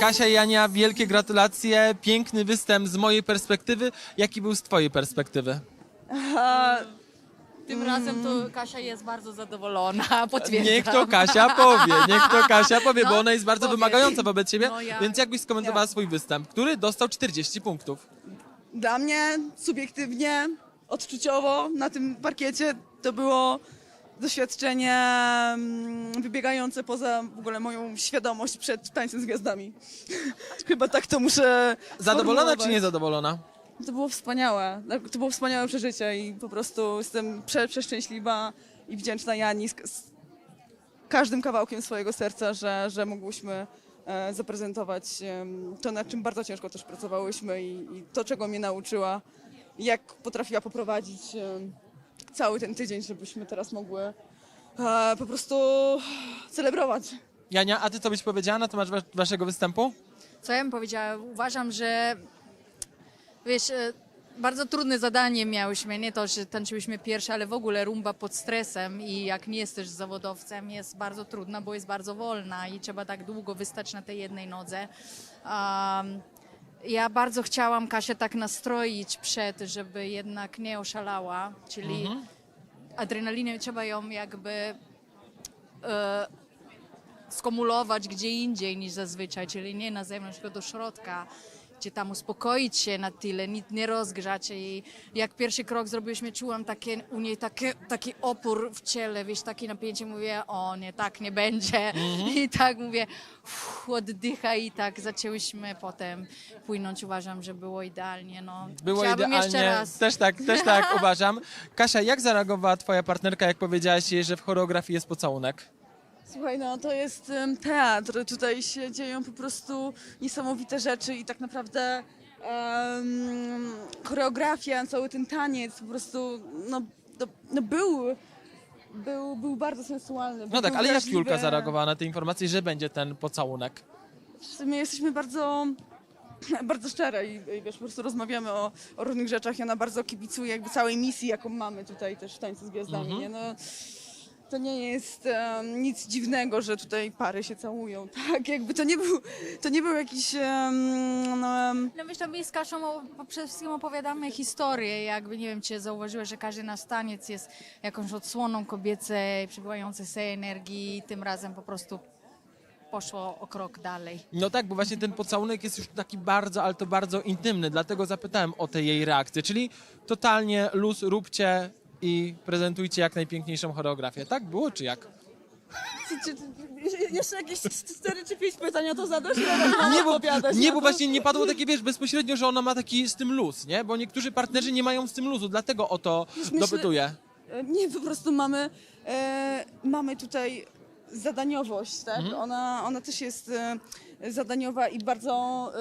Kasia i Ania, wielkie gratulacje, piękny występ z mojej perspektywy. Jaki był z twojej perspektywy? Tym razem to Kasia jest bardzo zadowolona, potwierdzam. Niech to Kasia powie, niech to Kasia powie, bo No, ona jest bardzo powie. wymagająca wobec ciebie, No ja- więc jakbyś skomentowała ja. swój występ, który dostał 40 punktów. Dla mnie subiektywnie, odczuciowo na tym parkiecie to było doświadczenie mm, wybiegające poza w ogóle moją świadomość przed tańcem z gwiazdami. Chyba tak to muszę Zadowolona czy niezadowolona? To było wspaniałe. Tak, To było wspaniałe przeżycie i po prostu jestem prze, przeszczęśliwa i wdzięczna Jani z, z każdym kawałkiem swojego serca, że, że mogłyśmy e, zaprezentować em, to, nad czym bardzo ciężko też pracowałyśmy i, i to, czego mnie nauczyła, jak potrafiła poprowadzić em, cały ten tydzień, żebyśmy teraz mogły e, po prostu celebrować. Jania, a ty co byś powiedziała na temat wa- waszego występu? Co ja bym powiedziała? Uważam, że wiesz, e, bardzo trudne zadanie miałyśmy. Nie to, że tańczyłyśmy pierwsze, ale w ogóle rumba pod stresem i jak nie jesteś zawodowcem, jest bardzo trudna, bo jest bardzo wolna i trzeba tak długo wystać na tej jednej nodze. Um, ja bardzo chciałam Kasię tak nastroić przed, żeby jednak nie oszalała, czyli adrenalinę trzeba ją jakby e, skumulować gdzie indziej niż zazwyczaj, czyli nie na zewnątrz, tylko do środka, gdzie tam uspokoić się na tyle, nic nie rozgrzać i jak pierwszy krok zrobiliśmy, czułam takie, u niej takie, taki opór w ciele, wiesz, takie napięcie, mówię, o nie, tak nie będzie i tak mówię, uff, oddychaj i tak zaczęłyśmy potem płynąć, uważam, że było idealnie, no. Było Chciałabym idealnie. jeszcze raz. Też tak, też tak uważam. Kasia, jak zareagowała twoja partnerka, jak powiedziałaś jej, że w choreografii jest pocałunek? Słuchaj, no to jest em, teatr. Tutaj się dzieją po prostu niesamowite rzeczy i tak naprawdę em, choreografia, cały ten taniec po prostu no, no, no był, był, był bardzo sensualny. No tak, był ale jak wrażliwy. Julka zareagowała na te informacje, że będzie ten pocałunek? Sumie jesteśmy bardzo bardzo szczere i, i wiesz, po prostu rozmawiamy o, o różnych rzeczach i ona bardzo kibicuje jakby całej misji, jaką mamy tutaj też w Tańcu z Gwiazdami, nie? No, to nie jest nic dziwnego, że tutaj pary się całują, tak? Jakby to nie był, to nie był jakiś, em, no, em, No myślę, my z Kaszą o- przede wszystkim opowiadamy historię. Jakby nie wiem, czy zauważyłeś, że każdy nasz taniec jest jakąś odsłoną kobiecej, przybywającej sobie energii. Tym razem po prostu poszło o krok dalej. No tak, bo właśnie ten pocałunek jest już taki bardzo, ale to bardzo intymny, dlatego zapytałem o te jej reakcje, czyli totalnie luz, róbcie i prezentujcie jak najpiękniejszą choreografię. Tak było, czy jak? jeszcze jakieś cztery czy pięć pytań o to zadasz? Nie, bo, nie, bo właśnie nie padło takie, wiesz, bezpośrednio, że ona ma taki z tym luz, nie? Bo niektórzy partnerzy nie mają z tym luzu, dlatego o to myślę- dopytuję. Nie, po prostu mamy, e, mamy tutaj zadaniowość, tak? Ona, ona też jest e, zadaniowa i bardzo e,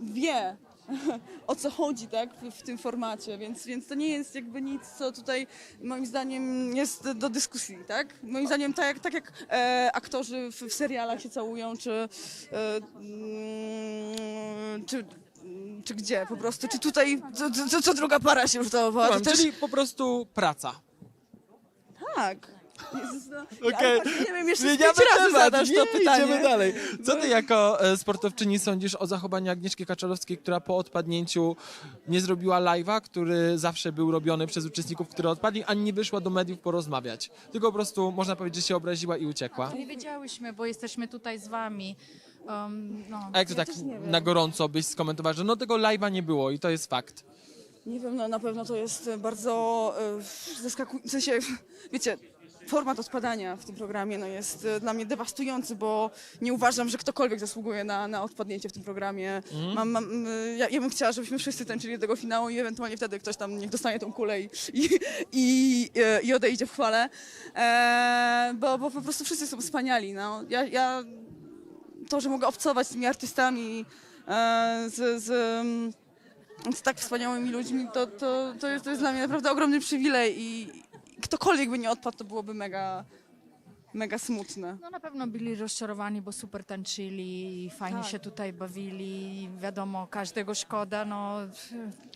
wie, o co chodzi, tak? W, w tym formacie, więc, więc to nie jest jakby nic, co tutaj moim zdaniem jest do dyskusji, tak? Moim zdaniem tak jak, tak jak e, aktorzy w, w serialach się całują, czy, e, mm, czy czy gdzie po prostu, czy tutaj co, co, druga para się już całowała, to też Czyli po prostu praca. tak. Jezus, no. Okej. Ale nie wiem, jeszcze z Zmieniamy pięć razy temat, zadasz nie, to pytanie. Idziemy dalej. Co ty jako e, sportowczyni sądzisz o zachowaniu Agnieszki Kaczorowskiej, która po odpadnięciu nie zrobiła live'a, który zawsze był robiony przez uczestników, które odpadli, ani nie wyszła do mediów porozmawiać. Tylko po prostu można powiedzieć, że się obraziła i uciekła. Nie wiedziałyśmy, bo jesteśmy tutaj z wami. Um, no. A jak to tak też nie wiem. na gorąco byś skomentował, że no tego live'a nie było i to jest fakt. Nie wiem, no na pewno to jest bardzo e, zaskakujące. W sensie, wiecie, format odpadania w tym programie no, jest e, dla mnie dewastujący, bo nie uważam, że ktokolwiek zasługuje na, na odpadnięcie w tym programie. Mam, mam, e, ja, ja bym chciała, żebyśmy wszyscy tańczyli do tego finału i ewentualnie wtedy ktoś tam niech dostanie tą kulę i, i, i, e, i odejdzie w chwale. E, bo, bo po prostu wszyscy są wspaniali. No. Ja, ja to, że mogę obcować z tymi artystami, e, z, z, mm, z tak wspaniałymi ludźmi, to, to, to, jest, to jest dla mnie naprawdę ogromny przywilej i ktokolwiek by nie odpadł, to byłoby mega, mega smutne. No na pewno byli rozczarowani, bo super tańczyli, fajnie Tak. się tutaj bawili, wiadomo, każdego szkoda, no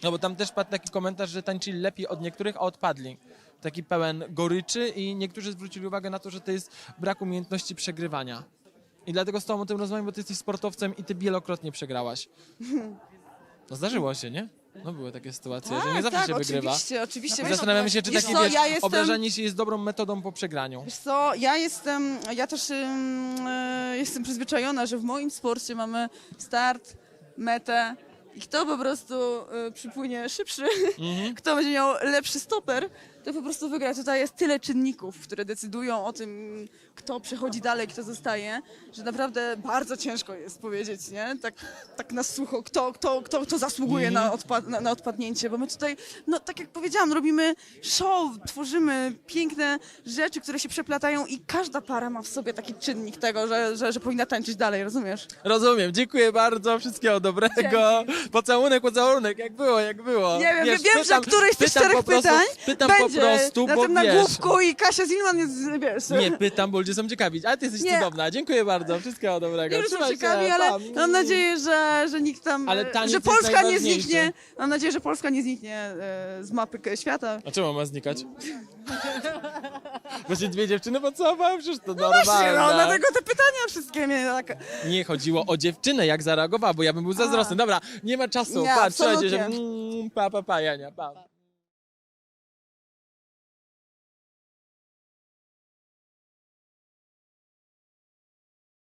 No bo tam też padł taki komentarz, że tańczyli lepiej od niektórych, a odpadli. Taki pełen goryczy i niektórzy zwrócili uwagę na to, że to jest brak umiejętności przegrywania. I dlatego z tobą o tym rozmawiam, bo ty jesteś sportowcem i ty wielokrotnie przegrałaś. No zdarzyło się, nie? No były takie sytuacje, że nie zawsze tak, się wygrywa. oczywiście, oczywiście. Wiesz, zastanawiamy się, czy wiesz takie co, wiesz, ja jestem- obrażanie się jest dobrą metodą po przegraniu. Wiesz co, ja jestem, ja też ym, e, jestem przyzwyczajona, że w moim sporcie mamy start, metę i kto po prostu e, przypłynie szybszy, Mhm. kto będzie miał lepszy stoper, to po prostu wygra. Tutaj jest tyle czynników, które decydują o tym, kto przechodzi dalej, kto zostaje, że naprawdę bardzo ciężko jest powiedzieć, nie? Tak, tak na sucho, kto, kto, kto, kto zasługuje na, odpad, na, na odpadnięcie, bo my tutaj, no tak jak powiedziałam, robimy show, tworzymy piękne rzeczy, które się przeplatają i każda para ma w sobie taki czynnik tego, że, że, że powinna tańczyć dalej, rozumiesz? Rozumiem, dziękuję bardzo, wszystkiego dobrego. Pocałunek, pocałunek, jak było, jak było. Nie wiem, Wiesz, wiem, że któreś z tych pytam czterech po prostu, pytań Pytam będzie po prostu, na bo tym wiesz, nagłówku i Kasia Zilman jest, wiesz... Nie, pytam, bo ludzie są ciekawi, ale ty jesteś Nie. cudowna. Dziękuję bardzo, wszystkiego dobrego. Nie, że są Trzymaj ciekawi, ale pa. mam nadzieję, że, że nikt tam, Ale taniec że jest Polska nie najważniejszy. zniknie, mam nadzieję, że Polska nie zniknie e, z mapy k- świata. A czemu ma znikać? Się dwie dziewczyny pocałowały, przecież to Właśnie, normalne. no, dlatego te pytania wszystkie mnie tak... Nie chodziło o dziewczynę, jak zareagowała, bo ja bym był zazdrosny. Dobra, nie ma czasu, Nie, patrz, trzymajcie się. absolutnie. Mm, Pa, pa, pa, Jania, pa.